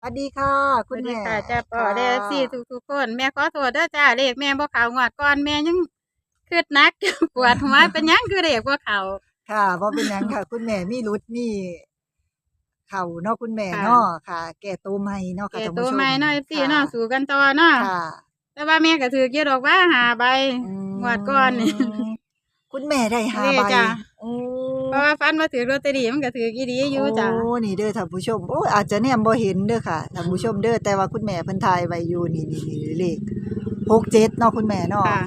สวัสดีค่ะสคุวัณสดีแม่ ค่ะจ้าปอค่ะเด้อสี่ทุกทุกๆคน แม่ขอโทษเด้อจ้าเลขแม่บ่เขางวดก่อนแม่ยังคืดหนัก ปวดหัวเป็นหยังคือเลขบ่เขา ค่ะบ่เป็นหยังค่ะ คุณแม่มีรุดมีเข่าเนาะคุณแม่ค่ะ เนาะค่ะ แก่ตัวใหม่เนาะค่ะแก่ท่านตัวผู้ชมใหม่เนาะ FC ค่ะเนาะสู้กันต่อเนาะค่ะแต่ว่าแม่ก็ถือเยอะดอกว่าหาใบ อืมงวดก่อนนี่คุณแม่ได้หาเด้ใบจ้ะ โอ้ เพราะว่าฟันมาถือลอตเตอรี่มันก็ถืออีดีอยู่จ้ะโอ้นี่เด้อท่านผู้ชมโอ้อาจจะแนมบ่เห็นเด้อค่ะท่านผู้ชมเด้อแต่ว่าคุณแม่เพิ่นทายไว้อยู่นี่นี่นี่เลข67เนาะคุณแม่เนาะค่ะ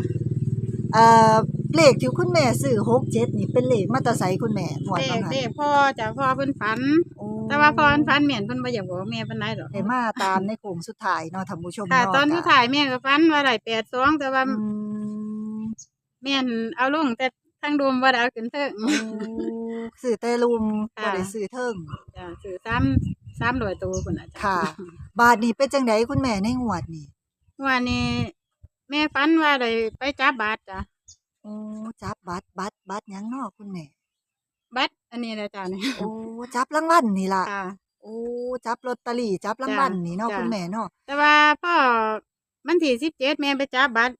เอ่อเลขที่คุณแม่ซื้อ67นี่เป็นเลขมาแตาไสคุณแม่หมวดเลว่าขไงเลขพ่อจ้ะพ่อเพิ่นฝัน โอ้แต่ว่าพ่อเพิ่นฝันเหมือนเพิ่นบ่อยากบอกแม่ปานใดดอก ได้มาตามในโค้งสุดท้ายเนาะท่านผู้ชมค่ะ เนาะตอนสุดท้ายแม่ก็ฝันว่าได้82แต่ว่าอืม แม่นเอาลงแต่ ทางโดมบ่ได้เอาขึ้นเทิงโอ้ซื้อแต่ลุมค่ะ บ่ได้ซื้อเทิง จ้ะซื้อซ้ำซ้ำร้อยตัวพุ่นน่ะจ้ะค่ะ บาทนี้เป็นจังไดคุณแม่ในงวดนี่วันนี้ แม่ฝันว่าได้ไปจับบัตรจ้ะโอ้จับบัตรบัตรบัตรหยังเนาะคุณแม่ บัตรอันนี้แหละจ้ะนี่โอ้จับรางวัลนี่ล่ะ ค่ะ โอ้จับลอตเตอรี่จับรางวัลนี่เนาะจ้ะ คุณแม่เนาะแต่ว่าพ่อมันที่สิบเจ็ดแม่ไปจับบัตร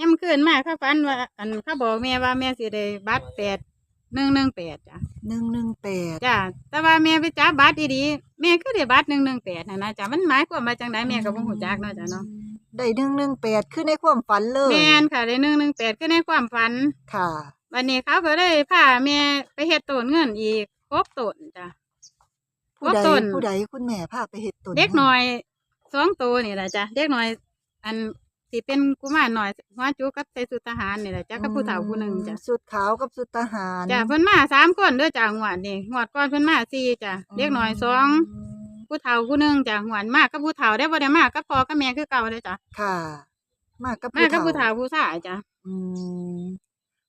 ย่ำคืนมาเขาฝันว่า อันเขาบอกแม่ว่าแม่สิได้บัตรแปดหนึ่งหนึ่งแปดจ้ะ118จ้ะแต่ว่าแม่ไปจับบัตรดีๆแม่ก็ได้บัตรหนึ่งหนึ่งแปดนะนะจ้ะมันหมายความว่าจังไดแม่ก็บ่ฮู้จักเนาะจ้ะเนาะได้118คือในความฝันเลยแม่นค่ะได้หนึ่งหนึ่งแปดก็ในความฝันค่ะ วันนี้เขาก็เลยพาแม่ไปเฮ็ดต้นเงินอีกครบต้นจ้ะครผู้บใดต้นผู้ใดคุณแม่พาไปเฮ็ดต้นเด็กน้อยสองตัวนี่แหละจ้ะเด็กน้อยอัน สิเป็นกุมารน้อยหัวจุกกับใส่สุดทหารนี่แหละจ้ะกับผู้เฒ่าผู้หนึ่งจ้ะสุดขาวกับสุดทหารจ้ะเพิ่นมาสามคนเด้อจ้ะงวดนี่งวดก่อนเพิ่นมาสี่จ้ะเด็กน้อยสองผู้เฒ่าผู้หนึ่งจ้ะงวดมากับผู้เฒ่าได้บ่ได้มากับพ่อกับแม่คือเก่าเลยจ้ะค่ะ มากับมากับผู้เฒ่าผู้ชายจ้ะอืม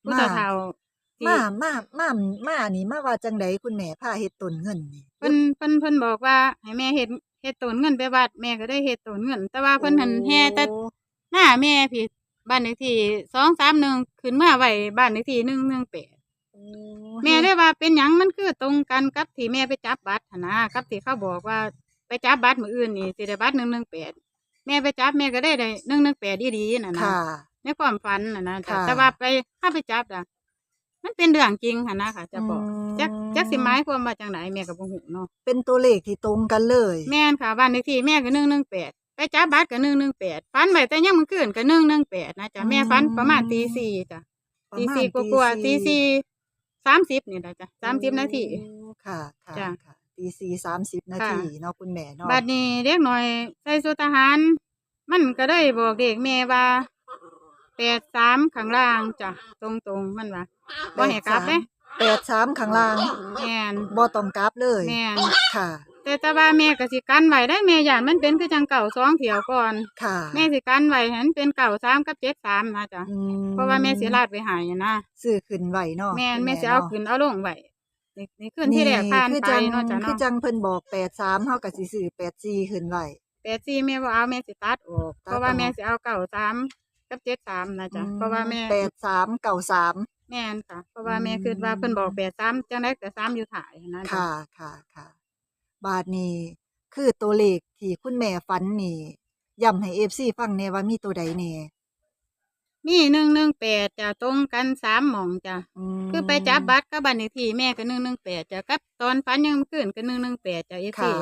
ผู้มาเฒ่าๆที่มามามามานี่มาว่าจังไดคุณแม่พาเฮ็ดต้นเงินนี่เพิ่นเพิ่นเพิ่นบอกว่าให้แม่เฮ็ดเฮ็ดต้นเงินไปวัดแม่ก็ได้เฮ็ดต้นเงิน แต่ว่าเพิ่นหันแห่แต่ โอ้หน้าแม่พี่บ้านเลขที่สองสามหนึ่งขึ้นมาไว้บ้านเลขที่หนึ่งหนึ่งแปดแม่ได้ว่าเป็นหยังมันคือตรงกันกับที่แม่ไปจับบัตรหั้นนะกับที่เขาบอกว่าไปจับบัตรมืออื่นนี่สิได้บัตรหนึ่งหนึ่งแปดแม่ไปจับแม่ก็ได้ได้หนึ่งหนึ่งแปดดีๆน่ะนะ ค่ะ ในความฝันน่ะนะแต่ค่ะ แต่ว่าไปถ้าไปจับอะมันเป็นเรื่องจริงหันนะค่ะ จะบอกมจักจักสิหมายความว่าจังไหนแม่ก็บ่ฮู้เนาะเป็นตัวเลขที่ตรงกันเลย แม่นค่ะบ้านเลขที่แม่ก็หนึ่งหนึ่งแปด ไปจับบัตรก็หนึ่งหนึ่งแปดฝันไว้แต่ยังมันคืนก็หนึ่งหนึ่งแปดนะจ๊ะแม่ฝันประมาณตีสี่จ้ะประตีมาณสี่กว่าๆตีสี่สามสิบนี่แหละจ้ะสามสิบนาทีโอ้ค่ะค่ะจ้ะค่ะตีสี่สามสิบนาค่ะ ทีเนาะคุณแม่เนาะบัดนี้เด็กหน่อยใส่สุดทหาร มันก็ได้บอกเด็กแม่ว่าแปดสามข้างล่างจ้ะตรงตรงๆมันว่าบ่ให้กลับเด้แปดสามข้างล่างแม่นบ่ต้องกลับเลย แม่นค่ะ แต่แต่ว่าแม่ก็สิกันไว้ได้แม่ย่านมันเป็นคือจังเก่าสองเถียวก่อน ค่ะแม่สิกันไว้ให้มันเป็นเก่าสามกับเจ็ดสามนะจ้ะอืมเพราะว่าแม่สิลาดไปหายนะซื้อขึ้นไว้เนาะแม่นคุณแม่สิเอานะขึ้นเอาลงไว้นี่นี่ขึ้นที่แรกผ่านคือไปจังเนาะจ้ะคือเนาะจังเพิ่นบอกแปดสามเฮาก็สิซื้อแปดสี่ขึ้นไว้แปดสี่แม่บ่เอาแม่สิตัดออกตัดเพราะว่าออกแม่สิเอาเก่าสามกับเจ็ดสามนะจ๊ะเพราะว่าแม่แปดสามเก่าสาม แม่นค่ะ เพราะว่าแม่อืมคิดว่าเพิ่นบอกแปดสามจังได๋แต่สามอยู่ถ่ายนะจ๊ะ ค่ะค่ะค่ะ บาทนี้คือตัวเลขที่คุณแม่ฝันนี่ย้ำให้ FC ฟังแน่ว่ามีตัวใดแน่มีหนึ่งหนึ่งแปดจ้ะตรงกันสามหม่องจ้ะมคือไปจับบัตรกับบัตรเลขที่แม่ก็หนึ่งหนึ่งแปดจ้ะกับตอนฝันยังขึ้นก็หนึ่งหนึ่งแปดจ้ะเอฟค่ะ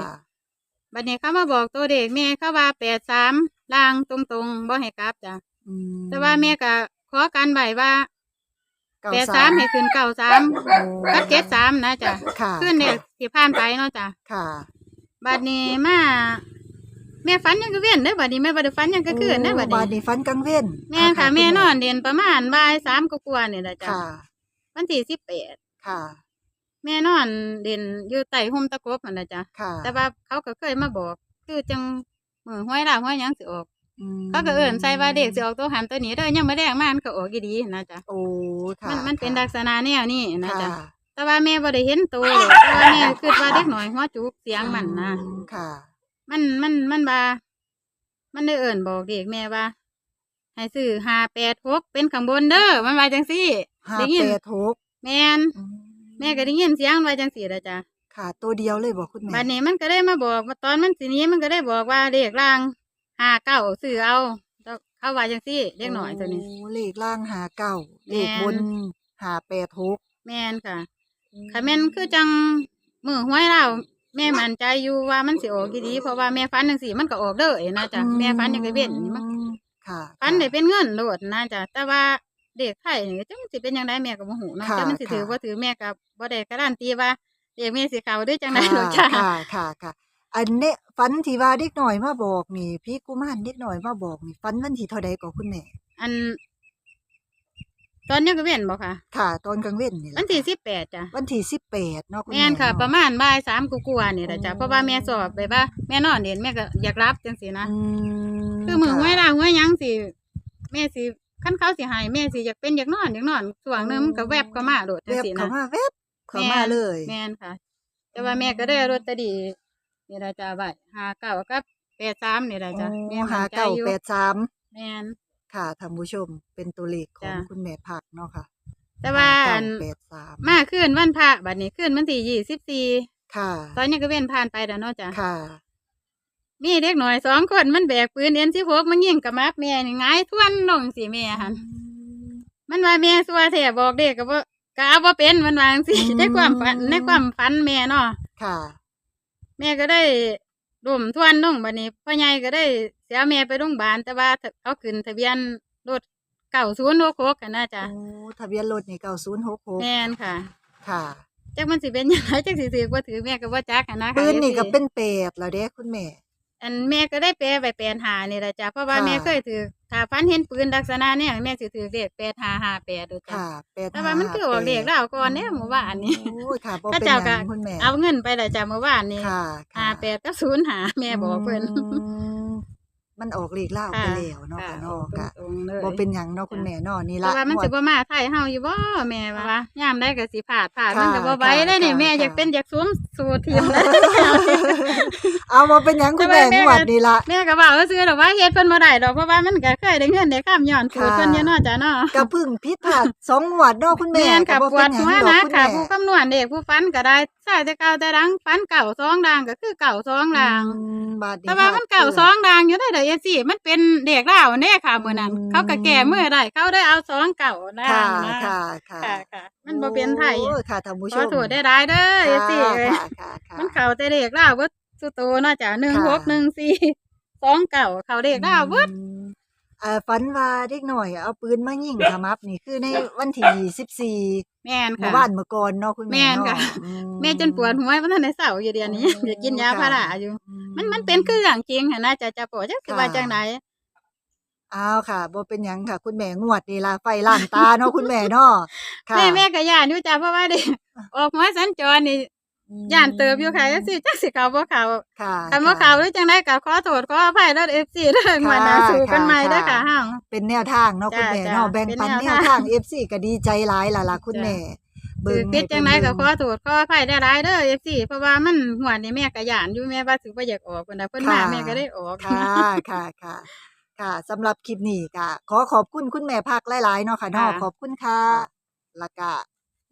บัดนี้เขามาบอกตัวเด็กแม่เขาว่าแปดสามล่างตรงๆบ่ให้กลับจ้ะอืมแต่ว่าแม่ก็ขอกันไว้ว่าเก้าแปดสามให้ขึ้นเก้าสามโอ้กับเจ็ดสามนะจ๊ะค่ะขึ้นเนี่ย สิผ่านไปเนาะจ้ะค่ะ บัดนี้มาแม่ฝันยังก็เว้นเด้อบัดนี้แม่บ่ได้ฝันยังก็คืนเด้อบัดบาทนี้ นี้ฝันกลางเว้นแม่ค่ะอ่าแม่ณนอนเรียนประมาณบ่ายสามกว่าๆนี่แหละจ้ะค่ะ วันที่สิบแปดค่ะ แม่นอนเรียนอยู่ใต้ห่มตะกบนั่นแหละจ้ะค่ะแต่ว่าเขาก็เคยมาบอก คือจังมือห้อยลาห้อยหยังสิออกอืมเขาก็เอิ่นใส่ว่าเด็กสิออกตัวหันตัวนี้เด้อยังไม่แดงมามันก็ออกอีดีนะจ๊ะโอ้ค่ะมันมันเป็นค่ะลักษณะแนวนี้นะค่ะจ๊ะ แต่ว่าแม่บ่ได้เห็นตัวเลยแต่ว่าแม่คิดว่าเด็กหน่อยหัวจุกเสียงมันนะ อืมค่ะ มันมันมันว่ามันได้เอิ่นบอกเด็กแม่ว่า ให้ซื้อห้าแปดหกเป็นข้างบนเด้อมันว่าจังซี่ ห้าได้ยิน แปดหกแม่นอืแม่ก็ได้ยินเสียงมันว่าจังซี่ละจ้ะค่ะ ตัวเดียวเลยบ่คุณแม่บัดนี้มันก็ได้มาบอกว่าตอนมันสิหนี้มันก็ได้บอกว่าเลขล่างห้าเก้าซื้อเอาแล้วเขาว่าจังซี่เล็กหน่อยตัวนี้ โเลขล่างหาเก้าเลขบนหาแปดหกแม่นค่ะ ค่ะแม่นคือจังมือห้วยเราแม่มั่นใจอยู่ว่ามันสิออกดีๆเพราะว่าแม่ฟันจังซี่มันก็ออกเด้อนะจ๊ะแม่ฟันยังได้เว้นนี่มันค่ะฟันได้เป็นเงินโลดนะจ๊ะแต่ว่าเด็กไทยนี่จังสิเป็นจังไดแม่ก็บ่ฮู้เนาะค่ะแต่มันสิถือค่ะบ่ถือแม่ก็บ่ได้การันตีว่าเด็กแม่สิเข้าหรือจังไดค่ะหรอกจ้ะค่ะค่ะค่ะอันเนี้ยฝันที่ว่าเด็กหน่อยมาบอกนี่พี่กุมารเด็กหน่อยมาบอกนี่ฝันวันที่เท่าใดก็คุณแม่อัน ตอนยังก็เว้นบ่ค่ะ ค่ะ ตอนกลางเว้นนี่แหละวันที่ค่ะสิบแปดจ้ะวันที่สิบแปดเนาะคุณแม่นค่ะ เนาประมาณบ่ายสามกูกลัวาๆนี่แหละจ้ะอ๋อเพราะว่าแม่สอบไปว่าแม่นอนเด่นแม่ก็อยากรับจังซี่นะ อืมคือมือค่ะห้วยลาห้วยหยังสิแม่สิคันเขาสิให้แม่สิอยากเป็นอยากนอนอยากนอนช่วงหนึงมันก็แวบเข้ามาโดดจังแวบซี่เข้านะ มาแวบเข้ามาเลย แม่นค่ะ แต่ว่าแม่ก็ได้รถตอรีนี่ล่ะจ้ะไว้59กับ83นี่ล่ะจ้ะแม่หามั่นใจเก้าอยู่แปดสามแม่น ค่ะท่านผู้ชมเป็นตัวเลขของจ้ะ คุณแม่ผักเนาะค่ะแต่ว่าอันแปดสามมาคืนวันพระบัดนี้คืนวันที่24ค่ะ ตอนนี้ก็เว้นผ่านไปแล้วเนาะจ้ะค่ะมีเด็กหน่อยสองคนมันแบกปืนเอ็นสิพกมันยิงกับมับแม่นี่หงายทวนลงสิแม่หันมันว่าแม่สัวแท้บอกเด็กก็บ่ก็เอาบ่เป็นมันว่าจังซี่อืม ในความฝันในความฝันแม่เนาะค่ะ แม่ก็ได้ ร่มทวนลงบัดนี้พ่อใหญ่ก็ได้เสียแม่ไปโรงพยาบาลแต่ว่าเอาขึ้นทะเบียนรถ9066กันนะจ้ะโอ้ทะเบียนรถนี่เก้าศูนย์หกหกแม่นค่ะ ค่ะจักมันสิเป็นหยังไงจักสิถือบ่ถือแม่ก็บ่จักหันนะค่ะปืนนี่ FC ก็เป็นแปดแล้วเด้คุณแม่ อันแม่ก็ได้แปลไปแปลนหานี่แหละจ้ะเพราะว่าค่ะแม่เคยถือ ถ้าฟันเห็นปืนลักษณะเนี่ยแม่สิถือเลขแปดหาหาแปดดูจ้ะค่ะแปดแต่ว่ามันคือออกเลขแล้วก่อนเนี่ยเมื่อวานนี้โอ้ยค่ะบ่ก็เป็นหเจ้ายัก็งคุณแม่เอาเงินไปเลยจ้ะเมื่อวานนี้ค่ะหาแปดกับศูนย์หาแม่บอกเพิ่นม มันออกเลขเล่าวไปแล้วเนาะค่ะเนาะค่ะตรงๆเลยบ่เป็นหยังเนาะคุณแม่เนาะนี่แต่ละว่ามันงวสิดบ่มาไทยเฮาอยู่บ่แม่ว่าว่ายามได้ก็สิพลาดพลาดค่ะมันก็บ่ไหวได้นี่ค่ะแม่ค่ะอยากเป็นอยากสวมสูททีมนะเอามาเป็นหยังคุณแม่แต่งว่าแม่วดนี่ละแม่ก็บอกว่าซื้อดอกว่าเฮ็ดเพิ่นบ่ได้ดอกเพราะว่ามันก็เคยได้เงินได้ข้ามย้อนสูตรค่ะเพิ่นอยู่เนาะจ้ะเนาะก็เพึ่งผิดพลาดสองงวดเนาะคุณแม่แม่นค่ะก็ปบ่วเป็ดนหยังหัวดอกนะคุณค่ะแม่ผู้คำนวณเด็กผู้ฟันก็ได้ ใส่แต่เก่าแต่ดังฟันเก่าสองดังก็คือเก่าสองดังอืมบาดนี้แต่ว่ามันเก่าสองดังอยู่ได้เด้อเอซี่มันเป็นเด็กเล่าแน่ค่ะมื้อนั้นอืมเขาก็แก่มื้อได้เขาได้เอาสองเก่าดัค่ะงนะค่ะค่ะค่ะค่ะ มันบ่เป็นไทยโอ้ค่ะท่านผู้ชขอมโทษได้หลายเด้อเอซี่เอ้ยค่ะค่ะค่ะมันเก่าแต่เด็กเล่าเบิดสุโตเนาะจ้ะ1614สองเก่าเขาเด็กเล่าเบิดอืม เอ่อฝันว่าเด็กหน่อย เอาปืนมายิงขมับนี่คือในวันที่24แม่นเมื่ค่ะอวานเมื่อก่อนเนาะคุณแม่แม่นเนาะค่ะ อืแม่จนปวดหัวเพราะท่านได้เศร้าอยู่เดือนนี้โอ้อยากกินยาค่ะพาราอยู่มันมันเป็นคืออย่างจริงหั่นนะจะจะปวดจักสิว่าจังไดอ้าวค่ะบ่เป็นหยังค่ะ คุณแม่งวดนี่ล่ะไฟล้านตาเนาะคุณแม่เนาะค่ะ แม่แม่ก็ย่านอยู่จ้ะเพราะว่าเด็ก ออกหัวสัญจรนี่ ย่านเติบอยู่ค่ะจังซี่จักสิเข้าบ่เข้าค่ะคันบ่เข้าหรือจังไดก็ขอโทษขออภัยเด้อ FC เด้อมาหน้าสู่กันใหม่เด้อค่ะเฮาเป็นแนวทางเนาะคุณแม่จ้ะเนาะจ้ะแบ่งปันเป็นแนแนววทาทางง FC ก็ดีใจหลายล่ะล่ะคุณจ้ะแม่ถือให้ผิดจังไดก็ขเพิ่อนโทษขออภัยได้หลายเด้อ FC เพราะว่ามันหัวนี่แม่ก็ย่านอยู่แม่ว่าสิบ่อยากออกพุ่นน่ะเพิ่นมาแม่ก็ได้ออกค่ะค่ะค่ะค่ะสำหรับคลิปนี้ก็ขอขอบคุณคุณแม่พักหลายๆเนาะค่ะเนาะค่ะขอบคุณค่ะแล้วก็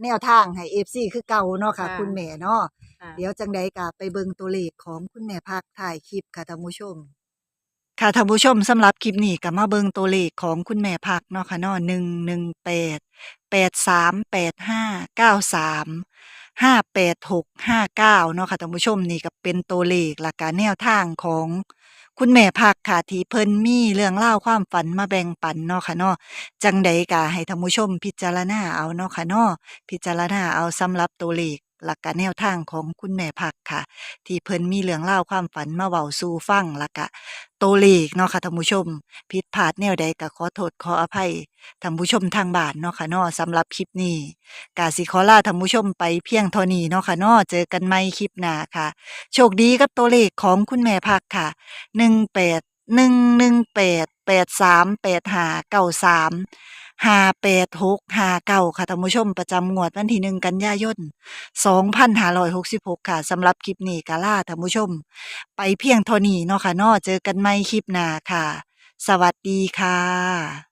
แนวทางให้ FC คือเก่าเนาะค่ะ ค่ะ คุณแม่เนาะค่ะ เดี๋ยวจังใดก็ไปเบิ่งตัวเลขของคุณแม่พักถ่ายคลิปค่ะท่านผู้ชม ค่ะท่านผู้ชมสำหรับคลิปนี้ก็มาเบิ่งตัวเลขของคุณแม่พักเนาะค่ะเนาะ 118 8385 93 58659เนาะค่ะท่านผู้ชมนี่ก็เป็นตัวเลขหลักการแนวทางของคุณแม่พักค่ะที่เพิ่นมีเรื่องเล่าความฝันมาแบ่งปันเนาะค่ะเนาะจังใดก็ให้ท่านผู้ชมพิจารณาเอาเนาะค่ะเนาะพิจารณาเอาสำหรับตัวเลข หลักการแนวทางของคุณแม่พักค่ะ ที่เพิ่นมีเรื่องเล่าวความฝันมาเว้าสู่ฟังแล้วก็ตัวเลขเนาะค่ะท่านผู้ชม ผิดพลาดแนวใดก็ขอโทษขออภัยท่านผู้ชมทางบ้านเนาะค่ะเนาะสำหรับคลิปนี้กาสิขอลาท่านผู้ชมไปเพียงเท่านี้เนาะค่ะเนาะเจอกันใหม่คลิปหน้าค่ะ โชคดีกับตัวเลขของคุณแม่พักค่ะ ห้าแปดหกห้าเก้าค่ะท่านผู้ชมประจำงวดวันที่งกันยายนสองพันหาลอยหกสิบหกค่ะสำหรับคลิปนี้กาลาท่านผู้ชม ไปเพียงเท่านี้เนาะค่ะเนาะเจอกันใหม่คลิปหน้าค่ะ สวัสดีค่ะ